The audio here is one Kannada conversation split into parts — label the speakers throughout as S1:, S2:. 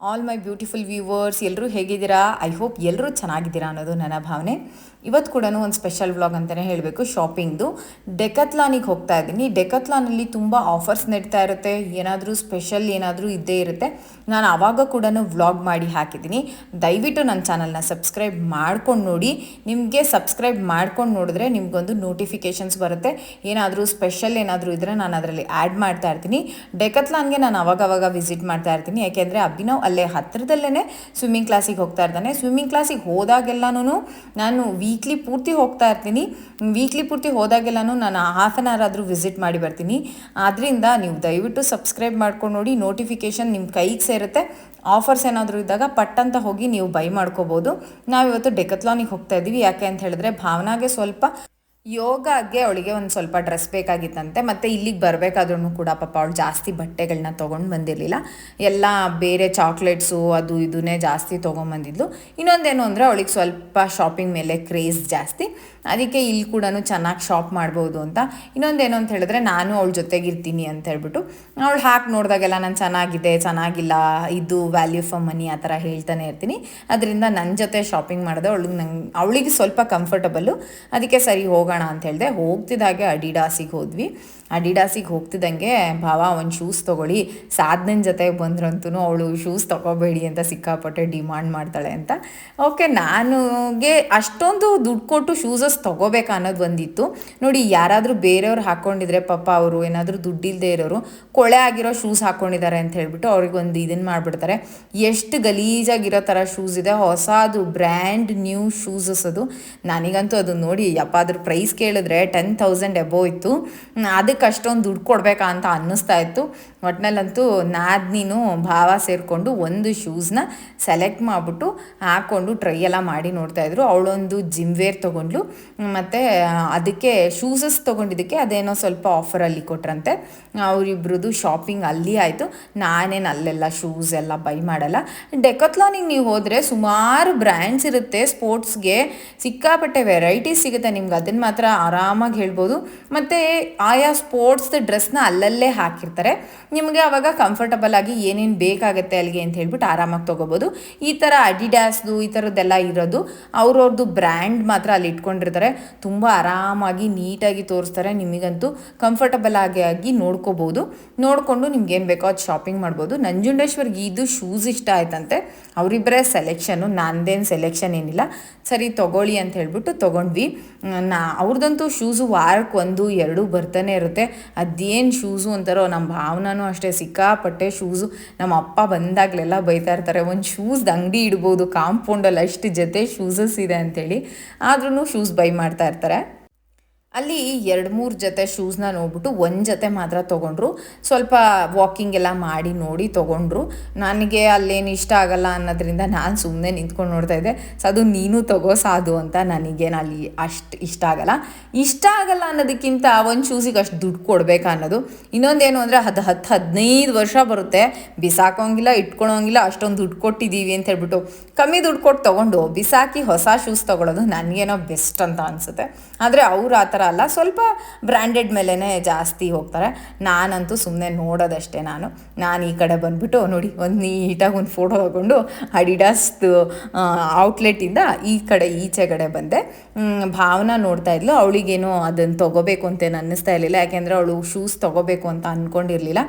S1: ಆಲ್ ಮೈ ಬ್ಯೂಟಿಫುಲ್ ವ್ಯೂವರ್ಸ್ ಎಲ್ಲರೂ ಹೇಗಿದ್ದೀರಾ? ಐ ಹೋಪ್ ಎಲ್ಲರೂ ಚೆನ್ನಾಗಿದ್ದೀರಾ ಅನ್ನೋದು ನನ್ನ ಭಾವನೆ. ಇವತ್ತು ಕೂಡ ಒಂದು ಸ್ಪೆಷಲ್ ವ್ಲಾಗ್ ಅಂತಲೇ ಹೇಳಬೇಕು ಶಾಪಿಂಗ್ದು ಡೆಕತ್ಲಾನಿಗೆ ಹೋಗ್ತಾ ಇದ್ದೀನಿ. ಡೆಕತ್ಲಾನಲ್ಲಿ ತುಂಬ ಆಫರ್ಸ್ ನಡೀತಾ ಇರುತ್ತೆ. ಏನಾದರೂ ಸ್ಪೆಷಲ್ ಏನಾದರೂ ಇದ್ದೇ ಇರುತ್ತೆ. ನಾನು ಆವಾಗ ಕೂಡ ವ್ಲಾಗ್ ಮಾಡಿ ಹಾಕಿದ್ದೀನಿ. ದಯವಿಟ್ಟು ನನ್ನ ಚಾನಲ್ನ ಸಬ್ಸ್ಕ್ರೈಬ್ ಮಾಡ್ಕೊಂಡು ನೋಡಿ. ನಿಮಗೆ ಸಬ್ಸ್ಕ್ರೈಬ್ ಮಾಡ್ಕೊಂಡು ನೋಡಿದ್ರೆ ನಿಮಗೊಂದು ನೋಟಿಫಿಕೇಷನ್ಸ್ ಬರುತ್ತೆ. ಏನಾದರೂ ಸ್ಪೆಷಲ್ ಏನಾದರೂ ಇದ್ದರೆ ನಾನು ಅದರಲ್ಲಿ ಆ್ಯಡ್ ಮಾಡ್ತಾ ಇರ್ತೀನಿ. ಡೆಕತ್ಲಾನ್ಗೆ ನಾನು ಅವಾಗವಾಗ ಅವಾಗ ವಿಸಿಟ್ ಮಾಡ್ತಾ ಇರ್ತೀನಿ. ಯಾಕೆಂದರೆ ಅಭಿನವ್ ಅಲ್ಲೇ ಹತ್ತಿರದಲ್ಲೇ ಸ್ವಿಮ್ಮಿಂಗ್ ಕ್ಲಾಸಿಗೆ ಹೋಗ್ತಾ ಇರ್ತಾನೆ. ಸ್ವಿಮ್ಮಿಂಗ್ ಕ್ಲಾಸಿಗೆ ಹೋದಾಗೆಲ್ಲನೂ ನಾನು ವೀಕ್ಲಿ ಪೂರ್ತಿ ಹೋಗ್ತಾ ಇರ್ತೀನಿ. ವೀಕ್ಲಿ ಪೂರ್ತಿ ಹೋದಾಗೆಲ್ಲನೂ ನಾನು ಹಾಫ್ ಆನ್ ಅವರ್ ಆದರೂ ವಿಸಿಟ್ ಮಾಡಿ ಬರ್ತೀನಿ. ಆದ್ದರಿಂದ ನೀವು ದಯವಿಟ್ಟು ಸಬ್ಸ್ಕ್ರೈಬ್ ಮಾಡ್ಕೊಂಡು ನೋಡಿ ನೋಟಿಫಿಕೇಷನ್ ನಿಮ್ಮ ಕೈಗೆ ಸೇರುತ್ತೆ. ಆಫರ್ಸ್ ಏನಾದರೂ ಇದ್ದಾಗ ಪಟ್ಟಂತ ಹೋಗಿ ನೀವು ಬೈ ಮಾಡ್ಕೋಬೋದು. ನಾವಿವತ್ತು ಡೆಕತ್ಲಾನಿಗೆ ಹೋಗ್ತಾ ಇದ್ದೀವಿ. ಯಾಕೆ ಅಂತ ಹೇಳಿದ್ರೆ ಭಾವನಾಗೆ ಸ್ವಲ್ಪ ಯೋಗಾಗೆ ಅವಳಿಗೆ ಒಂದು ಸ್ವಲ್ಪ ಡ್ರೆಸ್ ಬೇಕಾಗಿತ್ತಂತೆ, ಮತ್ತು ಇಲ್ಲಿಗೆ ಬರಬೇಕಾದ್ರೂ ಕೂಡ ಪಾಪ ಅವಳು ಜಾಸ್ತಿ ಬಟ್ಟೆಗಳನ್ನ ತೊಗೊಂಡು ಬಂದಿರಲಿಲ್ಲ. ಎಲ್ಲ ಬೇರೆ ಚಾಕ್ಲೇಟ್ಸು ಅದು ಇದನ್ನೇ ಜಾಸ್ತಿ ತೊಗೊಂಬಂದಿದ್ಲು. ಇನ್ನೊಂದೇನು ಅಂದರೆ ಅವಳಿಗೆ ಸ್ವಲ್ಪ ಶಾಪಿಂಗ್ ಮೇಲೆ ಕ್ರೇಜ್ ಜಾಸ್ತಿ. ಅದಕ್ಕೆ ಇಲ್ಲಿ ಕೂಡ ಚೆನ್ನಾಗಿ ಶಾಪ್ ಮಾಡ್ಬೋದು ಅಂತ. ಇನ್ನೊಂದೇನು ಅಂತ ಹೇಳಿದ್ರೆ ನಾನು ಅವಳ ಜೊತೆಗಿರ್ತೀನಿ ಅಂತ ಹೇಳ್ಬಿಟ್ಟು, ಅವಳು ಹಾಕಿ ನೋಡಿದಾಗೆಲ್ಲ ನಾನು ಚೆನ್ನಾಗಿದೆ, ಚೆನ್ನಾಗಿಲ್ಲ, ಇದು ವ್ಯಾಲ್ಯೂ ಫಾರ್ ಮನಿ ಆ ಥರ ಹೇಳ್ತಾನೆ ಇರ್ತೀನಿ. ಅದರಿಂದ ನನ್ನ ಜೊತೆ ಶಾಪಿಂಗ್ ಮಾಡಿದೆ, ಅವಳಿಗೆ ನಂಗೆ, ಅವಳಿಗೆ ಸ್ವಲ್ಪ ಕಂಫರ್ಟಬಲ್ಲು ಅದಕ್ಕೆ ಸರಿ ಹೋಗೋಣ ಅಂತ ಹೇಳಿದೆ, ಹೋಗ್ತಿದ್ದಾಗೆ ಅಡಿಡಾಸಿಗೆ ಹೋದ್ವಿ. ಅಡಿಡಾಸಿಗೆ ಹೋಗ್ತಿದ್ದಂಗೆ, ಭಾವ, ಒಂದು ಶೂಸ್ ತೊಗೊಳ್ಳಿ. ಸಾಧನೆ ಜೊತೆಗೆ ಬಂದ್ರಂತೂ ಅವಳು ಶೂಸ್ ತೊಗೋಬೇಡಿ ಅಂತ ಸಿಕ್ಕಾಪಟ್ಟೆ ಡಿಮಾಂಡ್ ಮಾಡ್ತಾಳೆ ಅಂತ. ಓಕೆ ನನಗೆ ಅಷ್ಟೊಂದು ದುಡ್ಡು ಕೊಟ್ಟು ಶೂಸಸ್ ತೊಗೋಬೇಕು ಅನ್ನೋದು ಬಂದಿತ್ತು. ನೋಡಿ, ಯಾರಾದರೂ ಬೇರೆಯವ್ರು ಹಾಕ್ಕೊಂಡಿದ್ರೆ ಪಾಪ ಅವರು ಏನಾದರೂ ದುಡ್ಡಿಲ್ಲದೆ ಇರೋರು ಕೊಳೆ ಆಗಿರೋ ಶೂಸ್ ಹಾಕ್ಕೊಂಡಿದ್ದಾರೆ ಅಂತ ಹೇಳ್ಬಿಟ್ಟು ಅವ್ರಿಗೊಂದು ಇದನ್ನು ಮಾಡಿಬಿಡ್ತಾರೆ. ಎಷ್ಟು ಗಲೀಜಾಗಿರೋ ಥರ ಶೂಸ್ ಇದೆ, ಹೊಸದು ಬ್ರ್ಯಾಂಡ್ ನ್ಯೂ ಶೂಸಸ್ ಅದು ನನಗಂತೂ ಅದು ನೋಡಿ ಯಪ್ಪ ಅದ್ರ ಪ್ರೈಸ್ ಕೇಳಿದ್ರೆ ಟೆನ್ ತೌಸಂಡ್ ಎಬೋ ಇತ್ತು. ಅದಕ್ಕೆ ಅಷ್ಟೊಂದು ದುಡ್ಡು ಕೊಡಬೇಕಾ ಅಂತ ಅನ್ನಿಸ್ತಾ ಇತ್ತು. ಒಟ್ನಲ್ಲಂತೂ ನಾದ್ನಿನೂ ಭಾವ ಸೇರಿಕೊಂಡು ಒಂದು ಶೂಸ್ನ ಸೆಲೆಕ್ಟ್ ಮಾಡಿಬಿಟ್ಟು ಹಾಕ್ಕೊಂಡು ಟ್ರೈ ಎಲ್ಲ ಮಾಡಿ ನೋಡ್ತಾಯಿದ್ರು ಅವಳೊಂದು ಜಿಮ್ ವೇರ್ ತೊಗೊಂಡ್ಲು. ಮತ್ತು, ಅದಕ್ಕೆ ಶೂಸಸ್ ತೊಗೊಂಡಿದ್ದಕ್ಕೆ ಅದೇನೋ ಸ್ವಲ್ಪ ಆಫರಲ್ಲಿ ಕೊಟ್ರಂತೆ. ಅವರಿಬ್ರದ್ದು ಶಾಪಿಂಗ್ ಅಲ್ಲಿ ಆಯಿತು. ನಾನೇನು ಅಲ್ಲೆಲ್ಲ ಶೂಸ್ ಎಲ್ಲ ಬೈ ಮಾಡಲ್ಲ. ಡೆಕತ್ಲಾನಿಗೆ ನೀವು ಹೋದರೆ ಸುಮಾರು ಬ್ರ್ಯಾಂಡ್ಸ್ ಇರುತ್ತೆ ಸ್ಪೋರ್ಟ್ಸ್ಗೆ ಸಿಕ್ಕಾಪಟ್ಟೆ ವೆರೈಟೀಸ್ ಸಿಗುತ್ತೆ. ನಿಮ್ಗೆ ಅದನ್ನು ಮಾತ್ರ ಆರಾಮಾಗಿ ಹೇಳ್ಬೋದು. ಮತ್ತು ಆಯಾ ಸ್ಪೋರ್ಟ್ಸ್ ಡ್ರೆಸ್ನ ಅಲ್ಲಲ್ಲೇ ಹಾಕಿರ್ತಾರೆ. ನಿಮಗೆ ಅವಾಗ ಕಂಫರ್ಟಬಲ್ ಆಗಿ ಏನೇನು ಬೇಕಾಗುತ್ತೆ ಅಲ್ಲಿಗೆ ಅಂತ ಹೇಳ್ಬಿಟ್ಟು ಆರಾಮಾಗಿ ತೊಗೋಬೋದು. ಈ ಥರ ಅಡಿಡಾಸ್ದು ಈ ಥರದ್ದೆಲ್ಲ ಇರೋದು ಅವ್ರವ್ರದ್ದು ಬ್ರ್ಯಾಂಡ್ ಮಾತ್ರ ಅಲ್ಲಿ ಇಟ್ಕೊಂಡಿರ್ತಾರೆ. ತುಂಬ ಆರಾಮಾಗಿ ನೀಟಾಗಿ ತೋರಿಸ್ತಾರೆ ನಿಮಗಂತೂ. ಕಂಫರ್ಟಬಲ್ ಆಗಿ ಆಗಿ ನೋಡ್ಕೋಬೋದು ನೋಡಿಕೊಂಡು ನಿಮ್ಗೆ ಏನು ಬೇಕೋ ಅದು ಶಾಪಿಂಗ್ ಮಾಡ್ಬೋದು. ನಂಜುಂಡೇಶ್ವರ್ಗೆ ಇದು ಶೂಸ್ ಇಷ್ಟ ಆಯ್ತಂತೆ. ಅವರಿಬ್ಬರೇ ಸೆಲೆಕ್ಷನು ನಂದೇನು ಸೆಲೆಕ್ಷನ್ ಏನಿಲ್ಲ. ಸರಿ, ತೊಗೊಳ್ಳಿ ಅಂತ ಹೇಳ್ಬಿಟ್ಟು ತೊಗೊಂಡ್ವಿ. ನಾ ಅವ್ರದ್ದಂತೂ ಶೂಸು ವಾರಕ್ಕೆ ಒಂದು, ಎರಡು ಬರ್ತಾನೆ ಇರುತ್ತೆ. ಅದೇನು ಶೂಸು ಅಂತಾರೋ ನಮ್ಮ ಭಾವನೂ ಅಷ್ಟೇ. ಸಿಕ್ಕಾಪಟ್ಟೆ ಶೂಸು ನಮ್ಮ ಅಪ್ಪ ಬಂದಾಗಲೆಲ್ಲ ಬೈತಾ ಇರ್ತಾರೆ, ಒಂದು ಶೂಸ್ದು ಅಂಗಡಿ ಇಡ್ಬೋದು ಕಾಂಪೌಂಡಲ್ಲಿ ಅಷ್ಟು ಜೊತೆ ಶೂಸಸ್ ಇದೆ ಅಂಥೇಳಿ ಆದ್ರೂ ಶೂಸ್ ಬೈ ಮಾಡ್ತಾ ಇರ್ತಾರೆ. ಅಲ್ಲಿ ಎರಡು ಮೂರು ಜೊತೆ ಶೂಸ್ನ ನೋಡ್ಬಿಟ್ಟು ಒಂದು ಜೊತೆ ಮಾತ್ರ ತೊಗೊಂಡ್ರು. ಸ್ವಲ್ಪ ವಾಕಿಂಗ್ ಎಲ್ಲ ಮಾಡಿ ನೋಡಿ ತೊಗೊಂಡ್ರು. ನನಗೆ ಅಲ್ಲೇನು ಇಷ್ಟ ಆಗಲ್ಲ ಅನ್ನೋದ್ರಿಂದ ನಾನು ಸುಮ್ಮನೆ ನಿಂತ್ಕೊಂಡು ನೋಡ್ತಾ ಇದ್ದೆ. ಸೊ ಅದು ನೀನು ತಗೋ ಸಾಧು ಅಂತ ನನಗೇನು ಅಲ್ಲಿ ಅಷ್ಟು ಇಷ್ಟ ಆಗಲ್ಲ. ಇಷ್ಟ ಆಗಲ್ಲ ಅನ್ನೋದಕ್ಕಿಂತ ಒಂದು ಶೂಸಿಗೆ ಅಷ್ಟು ದುಡ್ಡು ಕೊಡಬೇಕಾ ಅನ್ನೋದು. ಇನ್ನೊಂದೇನು ಅಂದರೆ ಅದು ಹತ್ತು ಹದಿನೈದು ವರ್ಷ ಬರುತ್ತೆ. ಬಿಸಾಕೋಂಗಿಲ್ಲ, ಇಟ್ಕೊಳೋಂಗಿಲ್ಲ, ಅಷ್ಟೊಂದು ದುಡ್ಡು ಕೊಟ್ಟಿದ್ದೀವಿ ಅಂತ ಹೇಳ್ಬಿಟ್ಟು ಕಮ್ಮಿ ದುಡ್ಡು ಕೊಟ್ಟು ತೊಗೊಂಡು ಬಿಸಾಕಿ ಹೊಸ ಶೂಸ್ ತೊಗೊಳೋದು ನನಗೇನೋ ಬೆಸ್ಟ್ ಅಂತ ಅನಿಸುತ್ತೆ. ಆದರೆ ಅವ್ರು ಆ ಥರ ಅಲ್ಲ, ಸ್ವಲ್ಪ ಬ್ರ್ಯಾಂಡೆಡ್ ಮೇಲೇ ಜಾಸ್ತಿ ಹೋಗ್ತಾರೆ. ನಾನಂತೂ ಸುಮ್ಮನೆ ನೋಡೋದಷ್ಟೇ ನಾನು. ನಾನು ಈ ಕಡೆ ಬಂದುಬಿಟ್ಟು ನೋಡಿ, ಒಂದು ನೀಟಾಗಿ ಒಂದು ಫೋಟೋ ತಗೊಂಡು ಅಡಿಡಾಸ್ದು ಔಟ್ಲೆಟಿಂದ ಈ ಕಡೆ ಈಚೆ ಕಡೆ ಬಂದೆ. ಭಾವನಾ ನೋಡ್ತಾ ಇದ್ಲು, ಅವಳಿಗೇನು ಅದನ್ನು ತೊಗೋಬೇಕು ಅಂತೇನು ಅನ್ನಿಸ್ತಾ ಇರಲಿಲ್ಲ. ಯಾಕೆಂದರೆ ಅವಳು ಶೂಸ್ ತೊಗೋಬೇಕು ಅಂತ ಅಂದ್ಕೊಂಡಿರಲಿಲ್ಲ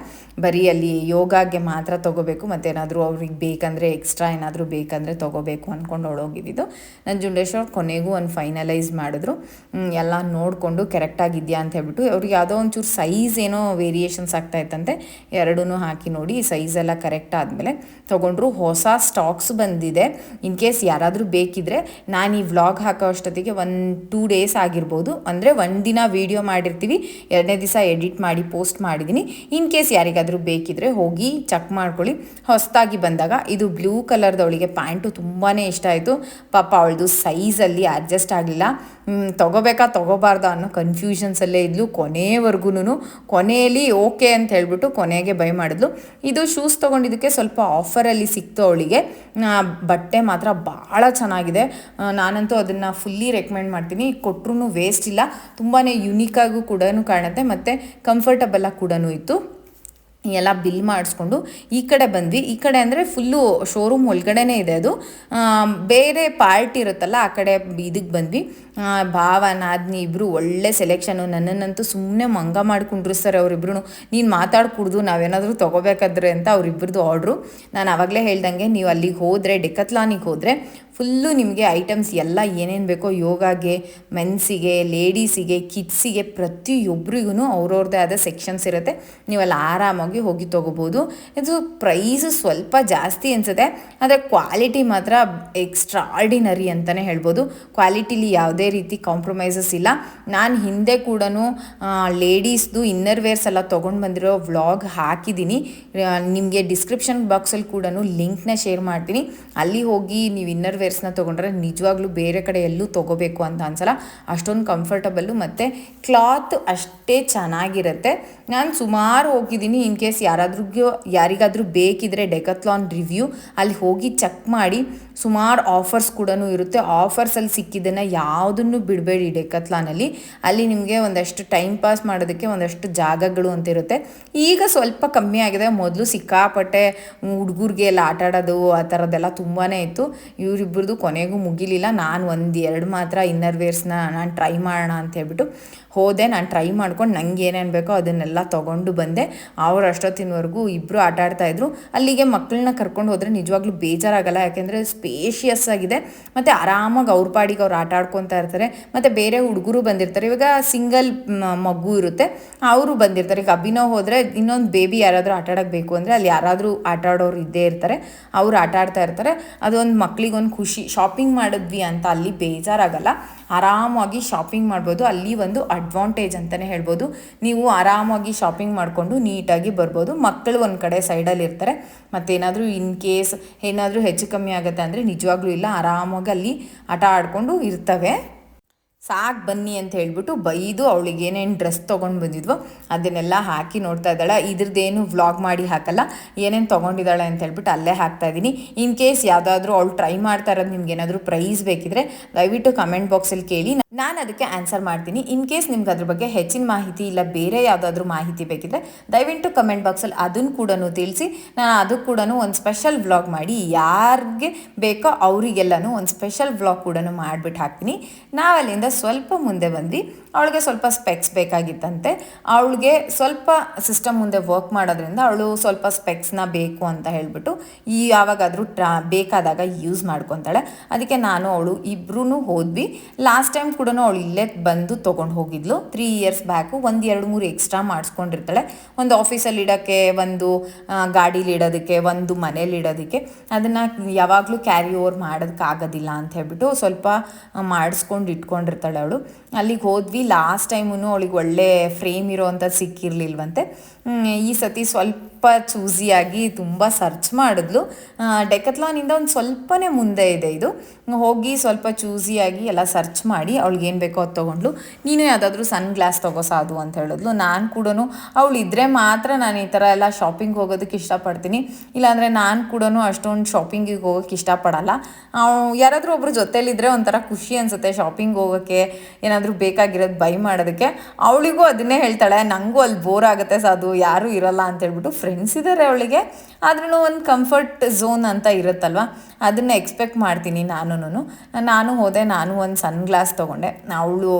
S1: ಬರೀ ಅಲ್ಲಿ ಯೋಗಾಗೆ ಮಾತ್ರ ತೊಗೋಬೇಕು, ಮತ್ತೇನಾದರೂ ಅವ್ರಿಗೆ ಬೇಕಂದರೆ ಎಕ್ಸ್ಟ್ರಾ ಏನಾದರೂ ಬೇಕಂದರೆ ತೊಗೋಬೇಕು ಅಂದ್ಕೊಂಡು ಅವಳೋಗಿದ್ದು ನಂಜುಂಡೇಶ್ವರ್ ಕೊನೆಗೂ ಒಂದು ಫೈನಲೈಸ್ ಮಾಡಿದ್ರು. ಎಲ್ಲ ನೋಡಿಕೊಂಡು ಕರೆಕ್ಟಾಗಿದೆಯಾ ಅಂತ ಹೇಳ್ಬಿಟ್ಟು ಅವ್ರಿಗೆ ಯಾವುದೋ ಒಂಚೂರು ಸೈಜ್ ಏನೋ ವೇರಿಯೇಷನ್ಸ್ ಆಗ್ತಾ ಇತ್ತಂತೆ ಎರಡೂ ಹಾಕಿ ನೋಡಿ ಸೈಜ್ ಎಲ್ಲ ಕರೆಕ್ಟ್ ಆದಮೇಲೆ ತೊಗೊಂಡ್ರು ಹೊಸ ಸ್ಟಾಕ್ಸ್ ಬಂದಿದೆ. ಇನ್ ಕೇಸ್ ಯಾರಾದರೂ ಬೇಕಿದ್ರೆ ನಾನು ಈ ವ್ಲಾಗ್ ಹಾಕೋ ಅಷ್ಟೊತ್ತಿಗೆ ಒಂದು ಟೂ ಡೇಸ್ ಆಗಿರ್ಬೋದು. ಅಂದರೆ ಒಂದು ದಿನ ವೀಡಿಯೋ ಮಾಡಿರ್ತೀವಿ, ಎರಡನೇ ದಿವಸ ಎಡಿಟ್ ಮಾಡಿ ಪೋಸ್ಟ್ ಮಾಡಿದ್ದೀನಿ ಇನ್ ಕೇಸ್ ಯಾರಿಗಾದರೂ ಬೇಕಿದ್ರೆ ಹೋಗಿ ಚೆಕ್ ಮಾಡ್ಕೊಳ್ಳಿ. ಹೊಸದಾಗಿ ಬಂದಾಗ ಇದು ಬ್ಲೂ ಕಲರ್ದವಳಿಗೆ ಪ್ಯಾಂಟು ತುಂಬಾ ಇಷ್ಟ ಆಯಿತು. ಪಾಪ ಅವಳದು ಸೈಜಲ್ಲಿ ಅಡ್ಜಸ್ಟ್ ಆಗಲಿಲ್ಲ. ತೊಗೋಬೇಕಾ ತೊಗೋಬಾರ್ದಾ ಅನ್ನೋ ಕನ್ಫ್ಯೂಷನ್ಸಲ್ಲೇ ಇದ್ಲು. ಕೊನೆವರೆಗೂ ಕೊನೆಯಲ್ಲಿ ಓಕೆ ಅಂತ ಹೇಳ್ಬಿಟ್ಟು ಕೊನೆಗೆ ಬೈ ಮಾಡಿದ್ಲು. ಇದು ಶೂಸ್ ತೊಗೊಂಡಿದ್ದಕ್ಕೆ ಸ್ವಲ್ಪ ಆಫರಲ್ಲಿ ಸಿಕ್ತು ಅವಳಿಗೆ. ಬಟ್ಟೆ ಮಾತ್ರ ಭಾಳ ಚೆನ್ನಾಗಿದೆ. ನಾನಂತೂ ಅದನ್ನು ಫುಲ್ಲಿ ರೆಕಮೆಂಡ್ ಮಾಡ್ತೀನಿ. ಕೊಟ್ಟರು ವೇಸ್ಟ್ ಇಲ್ಲ. ತುಂಬಾ ಯುನೀಕಾಗೂ ಕೂಡ ಕಾಣುತ್ತೆ. ಮತ್ತು ಕಂಫರ್ಟಬಲಾಗಿ ಕೂಡ ಇತ್ತು. ಎಲ್ಲ ಬಿಲ್ ಮಾಡಿಸ್ಕೊಂಡು ಈ ಕಡೆ ಬಂದ್ವಿ. ಈ ಕಡೆ ಅಂದರೆ ಫುಲ್ಲು ಶೋರೂಮ್ ಒಳಗಡೆನೇ ಇದೆ ಅದು. ಬೇರೆ ಪಾರ್ಟ್ ಇರುತ್ತಲ್ಲ ಆ ಕಡೆ ಇದಕ್ಕೆ ಬಂದ್ವಿ. ಭಾವ, ನಾದ್ನಿ ಇಬ್ಬರು ಒಳ್ಳೆ ಸೆಲೆಕ್ಷನು ನನ್ನನ್ನಂತೂ ಸುಮ್ಮನೆ ಮಂಗ ಮಾಡ್ಕೊಂಡ್ರು ಸರ್ ಅವರಿಬ್ರು ನೀನು ಮಾತಾಡಿ ಕುಡ್ದು ನಾವೇನಾದರೂ ತೊಗೋಬೇಕಾದ್ರೆ ಅಂತ ಅವರಿಬ್ರದ್ದು ಆರ್ಡ್ರು ನಾನು ಆವಾಗಲೇ ಹೇಳ್ದಂಗೆ, ನೀವು ಅಲ್ಲಿಗೆ ಹೋದರೆ ಡೆಕತ್ಲಾನಿಗೆ ಹೋದರೆ ಫುಲ್ಲು ನಿಮಗೆ ಐಟಮ್ಸ್ ಎಲ್ಲ ಏನೇನು ಬೇಕೋ ಯೋಗಾಗೆ, ಮೆನ್ಸಿಗೆ, ಲೇಡೀಸಿಗೆ, ಕಿಡ್ಸಿಗೆ ಪ್ರತಿಯೊಬ್ಬರಿಗೂ ಅವ್ರವ್ರದ್ದೇ ಆದ ಸೆಕ್ಷನ್ಸ್ ಇರುತ್ತೆ. ನೀವಲ್ಲಿ ಆರಾಮಾಗಿ ಹೋಗಿ ತೊಗೋಬೋದು. ಇದು ಪ್ರೈಸ್ ಸ್ವಲ್ಪ ಜಾಸ್ತಿ ಅನಿಸುತ್ತೆ. ಆದರೆ ಕ್ವಾಲಿಟಿ ಮಾತ್ರ ಎಕ್ಸ್ಟ್ರಾ ಆರ್ಡಿನರಿ ಅಂತಲೇ ಹೇಳ್ಬೋದು. ಕ್ವಾಲಿಟಿಲಿ ಯಾವುದೇ ರೀತಿ ಕಾಂಪ್ರಮೈಸಸ್ ಇಲ್ಲ. ನಾನು ಹಿಂದೆ ಕೂಡ ಲೇಡೀಸ್ದು ಇನ್ನರ್ ವೇರ್ಸ್ ಎಲ್ಲ ತೊಗೊಂಡು ಬಂದಿರೋ ವ್ಲಾಗ್ ಹಾಕಿದ್ದೀನಿ. ನಿಮಗೆ ಡಿಸ್ಕ್ರಿಪ್ಷನ್ ಬಾಕ್ಸಲ್ಲಿ ಕೂಡ ಲಿಂಕ್ನ ಶೇರ್ ಮಾಡ್ತೀನಿ. ಅಲ್ಲಿ ಹೋಗಿ ನೀವು ಇನ್ನರ್ ವೇರ್ಸ್ನ ತೊಗೊಂಡ್ರೆ ನಿಜವಾಗ್ಲೂ ಬೇರೆ ಕಡೆ ಎಲ್ಲೂ ತೊಗೋಬೇಕು ಅಂತ ಅನ್ಸಲ್ಲ. ಅಷ್ಟೊಂದು ಕಂಫರ್ಟಬಲ್ಲು ಮತ್ತು ಕ್ಲಾತ್ ಅಷ್ಟೇ ಚೆನ್ನಾಗಿರುತ್ತೆ. ನಾನು ಸುಮಾರು ಹೋಗಿದ್ದೀನಿ ಇನ್ ಕೇಸ್ ಯಾರಾದ್ರೂ ಯಾರಿಗಾದರೂ ಬೇಕಿದ್ರೆ ಡೆಕತ್ಲಾನ್ ರಿವ್ಯೂ ಅಲ್ಲಿ ಹೋಗಿ ಚೆಕ್ ಮಾಡಿ. ಸುಮಾರು ಆಫರ್ಸ್ ಕೂಡ ಇರುತ್ತೆ. ಆಫರ್ಸಲ್ಲಿ ಸಿಕ್ಕಿದ್ದನ್ನು ಯಾವುದನ್ನು ಬಿಡಬೇಡಿ ಡೆಕತ್ಲಾನಲ್ಲಿ ಅಲ್ಲಿ. ನಿಮಗೆ ಒಂದಷ್ಟು ಟೈಮ್ ಪಾಸ್ ಮಾಡೋದಕ್ಕೆ ಒಂದಷ್ಟು ಜಾಗಗಳು ಅಂತ ಇರುತ್ತೆ. ಈಗ ಸ್ವಲ್ಪ ಕಮ್ಮಿ ಆಗಿದೆ. ಮೊದಲು ಸಿಕ್ಕಾಪಟ್ಟೆ ಹುಡುಗರಿಗೆ ಎಲ್ಲ ಆಟ ಆಡೋದು ಆ ಥರದ್ದೆಲ್ಲ ತುಂಬಾ ಇತ್ತು. ಇವರಿಬ್ಬರದು ಕೊನೆಗೂ ಮುಗಿಲಿಲ್ಲ. ನಾನು ಒಂದು ಎರಡು ಮಾತ್ರ ಇನ್ನರ್ ವೇರ್ಸ್ನ ನಾನು ಟ್ರೈ ಮಾಡೋಣ ಅಂತ ಹೇಳ್ಬಿಟ್ಟು ಹೋದೆ, ನಾನು ಟ್ರೈ ಮಾಡ್ಕೊಂಡು ನಂಗೆ ಏನೇನು ಬೇಕೋ ಅದನ್ನೆಲ್ಲ ತೊಗೊಂಡು ಬಂದೆ. ಅವ್ರು ಅಷ್ಟೊತ್ತಿನವರೆಗೂ ಇಬ್ಬರು ಆಟ ಆಡ್ತಾ ಇದ್ರು. ಅಲ್ಲಿಗೆ ಮಕ್ಕಳನ್ನ ಕರ್ಕೊಂಡು ಹೋದರೆ ನಿಜವಾಗ್ಲೂ ಬೇಜಾರಾಗಲ್ಲ. ಯಾಕೆಂದರೆ ಸ್ಪೇಷಿಯಸ್ ಆಗಿದೆ. ಮತ್ತು ಆರಾಮಾಗಿ ಅವ್ರ ಪಾಡಿಗೆ ಅವ್ರು ಆಟ ಆಡ್ಕೊತಾ ಇರ್ತಾರೆ. ಮತ್ತು ಬೇರೆ ಹುಡುಗರು ಬಂದಿರ್ತಾರೆ. ಇವಾಗ ಸಿಂಗಲ್ ಮಗು ಇರುತ್ತೆ. ಅವರು ಬಂದಿರ್ತಾರೆ. ಈಗ ಅಭಿನವ್ ಹೋದರೆ ಇನ್ನೊಂದು ಬೇಬಿ ಯಾರಾದರೂ ಆಟ ಆಡೋಕೆ ಬೇಕು ಅಂದರೆ ಅಲ್ಲಿ ಯಾರಾದರೂ ಆಟ ಆಡೋರು ಇದ್ದೇ ಇರ್ತಾರೆ. ಅವ್ರು ಆಟ ಆಡ್ತಾ ಇರ್ತಾರೆ. ಅದೊಂದು ಮಕ್ಳಿಗೊಂದು ಖುಷಿ. ಶಾಪಿಂಗ್ ಮಾಡಿದ್ವಿ ಅಂತ ಅಲ್ಲಿ ಬೇಜಾರಾಗಲ್ಲ. ಆರಾಮಾಗಿ ಶಾಪಿಂಗ್ ಮಾಡ್ಬೋದು. ಅಲ್ಲಿ ಒಂದು ಅಡ್ವಾಂಟೇಜ್ ಅಂತಲೇ ಹೇಳ್ಬೋದು. ನೀವು ಆರಾಮಾಗಿ ಶಾಪಿಂಗ್ ಮಾಡಿಕೊಂಡು ನೀಟಾಗಿ ಬರ್ಬೋದು. ಮಕ್ಕಳು ಒಂದು ಕಡೆ ಸೈಡಲ್ಲಿ ಇರ್ತಾರೆ. ಮತ್ತೇನಾದರೂ ಇನ್ ಕೇಸ್ ಏನಾದರೂ ಹೆಚ್ಚು ಕಮ್ಮಿ ಆಗುತ್ತೆ ಅಂದರೆ ನಿಜವಾಗ್ಲೂ ಇಲ್ಲ. ಆರಾಮಾಗಿ ಅಲ್ಲಿ ಆಟ ಆಡಿಕೊಂಡು ಇರ್ತವೆ. ಸಾಕು ಬನ್ನಿ ಅಂತ ಹೇಳ್ಬಿಟ್ಟು ಬೈದು ಅವಳಿಗೆ ಏನೇನು ಡ್ರೆಸ್ ತೊಗೊಂಡು ಬಂದಿದ್ವೋ ಅದನ್ನೆಲ್ಲ ಹಾಕಿ ನೋಡ್ತಾ ಇದ್ದಾಳೆ. ಇದ್ರದ್ದೇನು ವ್ಲಾಗ್ ಮಾಡಿ ಹಾಕಲ್ಲ, ಏನೇನು ತೊಗೊಂಡಿದ್ದಾಳೆ ಅಂತ ಹೇಳ್ಬಿಟ್ಟು ಅಲ್ಲೇ ಹಾಕ್ತಾ ಇದ್ದೀನಿ ಇನ್ ಕೇಸ್ ಯಾವುದಾದ್ರೂ ಅವಳು ಟ್ರೈ ಮಾಡ್ತಾ ಇರೋದು ನಿಮ್ಗೆ ಏನಾದರೂ ಪ್ರೈಸ್ ಬೇಕಿದ್ರೆ ದಯವಿಟ್ಟು ಕಮೆಂಟ್ ಬಾಕ್ಸಲ್ಲಿ ಕೇಳಿ. ನಾನು ಅದಕ್ಕೆ ಆನ್ಸರ್ ಮಾಡ್ತೀನಿ. ಇನ್ ಕೇಸ್ ನಿಮ್ಗೆ ಅದ್ರ ಬಗ್ಗೆ ಹೆಚ್ಚಿನ ಮಾಹಿತಿ ಇಲ್ಲ, ಬೇರೆ ಯಾವುದಾದ್ರೂ ಮಾಹಿತಿ ಬೇಕಿದ್ರೆ ದಯವಿಟ್ಟು ಕಮೆಂಟ್ ಬಾಕ್ಸಲ್ಲಿ ಅದನ್ನು ಕೂಡ ತಿಳಿಸಿ. ನಾನು ಅದಕ್ಕೆ ಕೂಡ ಒಂದು ಸ್ಪೆಷಲ್ ವ್ಲಾಗ್ ಮಾಡಿ ಯಾರಿಗೆ ಬೇಕೋ ಅವರಿಗೆಲ್ಲನೂ ಒಂದು ಸ್ಪೆಷಲ್ ವ್ಲಾಗ್ ಕೂಡ ಮಾಡಿಬಿಟ್ಟು ಹಾಕ್ತೀನಿ. ನಾವಲ್ಲಿಂದ ಸ್ವಲ್ಪ ಮುಂದೆ ಬಂದು ಅವಳಿಗೆ ಸ್ವಲ್ಪ ಸ್ಪೆಕ್ಸ್ ಬೇಕಾಗಿತ್ತಂತೆ. ಅವಳಿಗೆ ಸ್ವಲ್ಪ ಸಿಸ್ಟಮ್ ಮುಂದೆ ವರ್ಕ್ ಮಾಡೋದ್ರಿಂದ ಅವಳು ಸ್ವಲ್ಪ ಸ್ಪೆಕ್ಸ್ನ ಬೇಕು ಅಂತ ಹೇಳ್ಬಿಟ್ಟು ಈ ಯಾವಾಗಾದರೂ ಟ್ರಾ, ಬೇಕಾದಾಗ ಯೂಸ್ ಮಾಡ್ಕೊತಾಳೆ. ಅದಕ್ಕೆ ನಾನು ಅವಳು ಇಬ್ಬರೂ ಹೋದ್ವಿ. ಲಾಸ್ಟ್ ಟೈಮ್ ಕೂಡ ಅವಳು ಇಲ್ಲೇ ಬಂದು ತೊಗೊಂಡು ಹೋಗಿದ್ಲು. ತ್ರೀ ಇಯರ್ಸ್ ಬ್ಯಾಕು ಒಂದು ಎರಡು ಮೂರು ಎಕ್ಸ್ಟ್ರಾ ಮಾಡಿಸ್ಕೊಂಡಿರ್ತಾಳೆ. ಒಂದು ಆಫೀಸಲ್ಲಿ ಇಡೋಕ್ಕೆ, ಒಂದು ಗಾಡೀಲಿ ಇಡೋದಕ್ಕೆ, ಒಂದು ಮನೇಲಿ ಇಡೋದಕ್ಕೆ. ಅದನ್ನು ಯಾವಾಗಲೂ ಕ್ಯಾರಿ ಓವರ್ ಮಾಡೋದಕ್ಕಾಗೋದಿಲ್ಲ ಅಂತ ಹೇಳ್ಬಿಟ್ಟು ಸ್ವಲ್ಪ ಮಾಡಿಸ್ಕೊಂಡು ಇಟ್ಕೊಂಡಿರ್ತಾಳೆ ಅವಳು. ಅಲ್ಲಿಗೆ ಹೋದ್ವಿ. ಲಾಸ್ಟ್ ಟೈಮು ಅವಳಿಗೆ ಒಳ್ಳೆ ಫ್ರೇಮ್ ಇರೋವಂಥದ್ದು ಅಂಥದ್ದು ಸಿಕ್ಕಿರಲಿಲ್ವಂತೆ. ಈ ಸತಿ ಸ್ವಲ್ಪ ಚೂಸಿಯಾಗಿ ತುಂಬ ಸರ್ಚ್ ಮಾಡಿದ್ಲು. ಡೆಕತ್ಲಾನಿಂದ ಒಂದು ಸ್ವಲ್ಪನೇ ಮುಂದೆ ಇದೆ ಇದು. ಹೋಗಿ ಸ್ವಲ್ಪ ಚೂಸಿಯಾಗಿ ಎಲ್ಲ ಸರ್ಚ್ ಮಾಡಿ ಅವಳಿಗೆ ಏನು ಬೇಕೋ ಅದು ತೊಗೊಂಡ್ಲು. ನೀನು ಯಾವುದಾದ್ರೂ ಸನ್ ಗ್ಲಾಸ್ ತಗೋ ಅಂತ ಹೇಳಿದ್ಲು. ನಾನು ಕೂಡ ಅವಳು ಇದ್ದರೆ ಮಾತ್ರ ನಾನು ಈ ಥರ ಎಲ್ಲ ಶಾಪಿಂಗ್ ಹೋಗೋದಕ್ಕೆ ಇಷ್ಟಪಡ್ತೀನಿ. ಇಲ್ಲಾಂದರೆ ನಾನು ಕೂಡ ಅಷ್ಟೊಂದು ಶಾಪಿಂಗಿಗೆ ಹೋಗೋಕ್ಕೆ ಇಷ್ಟಪಡಲ್ಲ. ಯಾರಾದರೂ ಒಬ್ರು ಜೊತೇಲಿದ್ದರೆ ಒಂಥರ ಖುಷಿ ಅನಿಸುತ್ತೆ ಶಾಪಿಂಗ್ ಹೋಗೋಕ್ಕೆ ಏನಾದರೂ ಬೇಕಾಗಿರೋದು ಬೈ ಮಾಡೋದಕ್ಕೆ. ಅವಳಿಗೂ ಅದನ್ನೇ ಹೇಳ್ತಾಳೆ ನನಗೂ ಅಲ್ಲಿ ಬೋರ್ ಆಗುತ್ತೆ ಸಾಧು, ಯಾರೂ ಇರಲ್ಲ ಅಂತ ಹೇಳ್ಬಿಟ್ಟು ಫ್ರೆಂಡ್ಸ್ ಇದ್ದಾರೆ ಅವಳಿಗೆ. ಆದ್ರೂ ಒಂದು ಕಂಫರ್ಟ್ ಝೋನ್ ಅಂತ ಇರುತ್ತಲ್ವ? ಅದನ್ನು ಎಕ್ಸ್ಪೆಕ್ಟ್ ಮಾಡ್ತೀನಿ ನಾನು. ನಾನು ಹೋದೆ, ನಾನು ಒಂದು ಸನ್ ಗ್ಲಾಸ್ ತೊಗೊಂಡೆ. ಅವಳು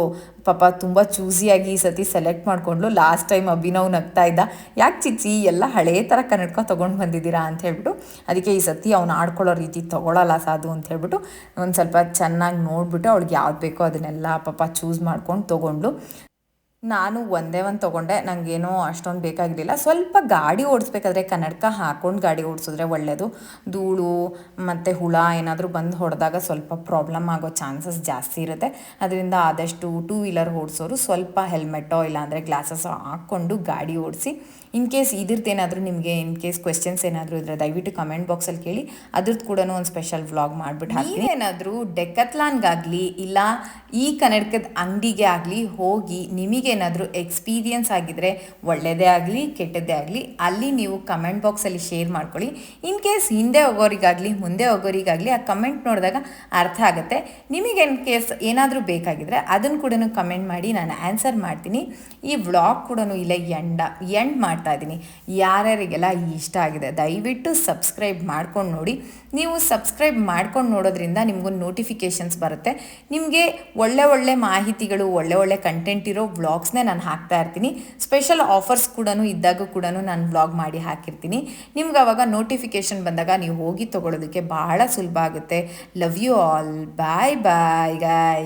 S1: ಪಾಪ ತುಂಬ ಚೂಸಿಯಾಗಿ ಈ ಸತಿ ಸೆಲೆಕ್ಟ್ ಮಾಡಿಕೊಂಡ್ಲು ಲಾಸ್ಟ್ ಟೈಮ್ ಅಭಿನವ್ ನಗ್ತಾ ಇದ್ದ. ಯಾಕೆ ಚಿಚ್ಚಿ, ಎಲ್ಲ ಹಳೇ ಥರ ಕನ್ನಡಕ ತೊಗೊಂಡು ಬಂದಿದ್ದೀರಾ ಅಂತ ಹೇಳ್ಬಿಟ್ಟು, ಅದಕ್ಕೆ ಈ ಸತಿ ಅವ್ನು ಆಡ್ಕೊಳ್ಳೋ ರೀತಿ ತೊಗೊಳಲ್ಲ ಸಾಧು ಅಂತ ಹೇಳ್ಬಿಟ್ಟು, ಒಂದು ಸ್ವಲ್ಪ ಚೆನ್ನಾಗಿ ನೋಡಿಬಿಟ್ಟು ಅವ್ಳಿಗೆ ಯಾವ್ದು ಬೇಕೋ ಅದನ್ನೆಲ್ಲ ಪಾಪ ಚೂಸ್ ಮಾಡ್ಕೊಂಡು ತೊಗೊಂಡ್ಲು ನಾನು ಒಂದೇ ಒಂದು ತೊಗೊಂಡೆ ನನಗೇನೋ ಅಷ್ಟೊಂದು ಬೇಕಾಗಿರಲಿಲ್ಲ. ಸ್ವಲ್ಪ ಗಾಡಿ ಓಡಿಸ್ಬೇಕಾದ್ರೆ ಕನ್ನಡಕ ಹಾಕ್ಕೊಂಡು ಗಾಡಿ ಓಡಿಸಿದ್ರೆ ಒಳ್ಳೆಯದು ಧೂಳು ಮತ್ತು ಹುಳ ಏನಾದರೂ ಬಂದು ಹೊಡೆದಾಗ ಸ್ವಲ್ಪ ಪ್ರಾಬ್ಲಮ್ ಆಗೋ ಚಾನ್ಸಸ್ ಜಾಸ್ತಿ ಇರುತ್ತೆ. ಅದರಿಂದ ಆದಷ್ಟು ಟೂ ವೀಲರ್ ಓಡಿಸೋರು ಸ್ವಲ್ಪ ಹೆಲ್ಮೆಟೋ ಇಲ್ಲಾಂದರೆ ಗ್ಲಾಸಸ್ ಹಾಕ್ಕೊಂಡು ಗಾಡಿ ಓಡಿಸಿ ಇನ್ ಕೇಸ್ ಇದ್ರದ್ದೇನಾದರೂ ನಿಮಗೆ ಇನ್ ಕೇಸ್ ಕ್ವೆಶನ್ಸ್ ಏನಾದರೂ ಇದ್ರೆ ದಯವಿಟ್ಟು ಕಮೆಂಟ್ ಬಾಕ್ಸಲ್ಲಿ ಕೇಳಿ. ಅದ್ರದ್ದು ಕೂಡ ಒಂದು ಸ್ಪೆಷಲ್ ವ್ಲಾಗ್ ಮಾಡಿಬಿಟ್ಟು ಹಾಕಿ ಏನಾದರೂ ಡೆಕತ್ಲಾನ್ಗಾಗಲಿ ಇಲ್ಲ ಈ ಕನ್ನಡಕದ ಅಂಗಡಿಗೆ ಆಗಲಿ ಹೋಗಿ ನಿಮಗೇನಾದರೂ ಎಕ್ಸ್ಪೀರಿಯನ್ಸ್ ಆಗಿದ್ರೆ ಒಳ್ಳೆಯದೇ ಆಗಲಿ ಕೆಟ್ಟದ್ದೇ ಆಗಲಿ ಅಲ್ಲಿ ನೀವು ಕಮೆಂಟ್ ಬಾಕ್ಸಲ್ಲಿ ಶೇರ್ ಮಾಡ್ಕೊಳ್ಳಿ. ಇನ್ ಕೇಸ್ ಹಿಂದೆ ಹೋಗೋರಿಗಾಗಲಿ ಮುಂದೆ ಹೋಗೋರಿಗಾಗಲಿ ಆ ಕಮೆಂಟ್ ನೋಡಿದಾಗ ಅರ್ಥ ಆಗುತ್ತೆ. ನಿಮಗೆ ಇನ್ ಕೇಸ್ ಏನಾದರೂ ಬೇಕಾಗಿದ್ರೆ ಅದನ್ನು ಕೂಡ ಕಮೆಂಟ್ ಮಾಡಿ ನಾನು ಆನ್ಸರ್ ಮಾಡ್ತೀನಿ. ಈ ವ್ಲಾಗ್ ಕೂಡ ಇಲ್ಲ ಎಂಡ ಎಂಡ್ ಮಾಡ್ತಾ ಮಾಡ್ತಾ ಇದ್ದೀನಿ. ಯಾರ್ಯಾರಿಗೆಲ್ಲ ಇಷ್ಟ ಆಗಿದೆ, ದಯವಿಟ್ಟು ಸಬ್ಸ್ಕ್ರೈಬ್ ಮಾಡ್ಕೊಂಡು ನೋಡಿ. ನೀವು ಸಬ್ಸ್ಕ್ರೈಬ್ ಮಾಡ್ಕೊಂಡು ನೋಡೋದ್ರಿಂದ ನಿಮಗೊಂದು ನೋಟಿಫಿಕೇಷನ್ಸ್ ಬರುತ್ತೆ. ನಿಮಗೆ ಒಳ್ಳೆ ಒಳ್ಳೆ ಮಾಹಿತಿಗಳು, ಒಳ್ಳೆ ಒಳ್ಳೆ ಕಂಟೆಂಟ್ ಇರೋ ವ್ಲಾಗ್ಸ್ನೇ ನಾನು ಹಾಕ್ತಾ ಇರ್ತೀನಿ. ಸ್ಪೆಷಲ್ ಆಫರ್ಸ್ ಕೂಡ ಇದ್ದಾಗ ಕೂಡ ನಾನು ವ್ಲಾಗ್ ಮಾಡಿ ಹಾಕಿರ್ತೀನಿ. ನಿಮ್ಗೆ ಅವಾಗ ನೋಟಿಫಿಕೇಷನ್ ಬಂದಾಗ ನೀವು ಹೋಗಿ ತೊಗೊಳೋದಕ್ಕೆ ಬಹಳ ಸುಲಭ ಆಗುತ್ತೆ. Love you all bye bye guy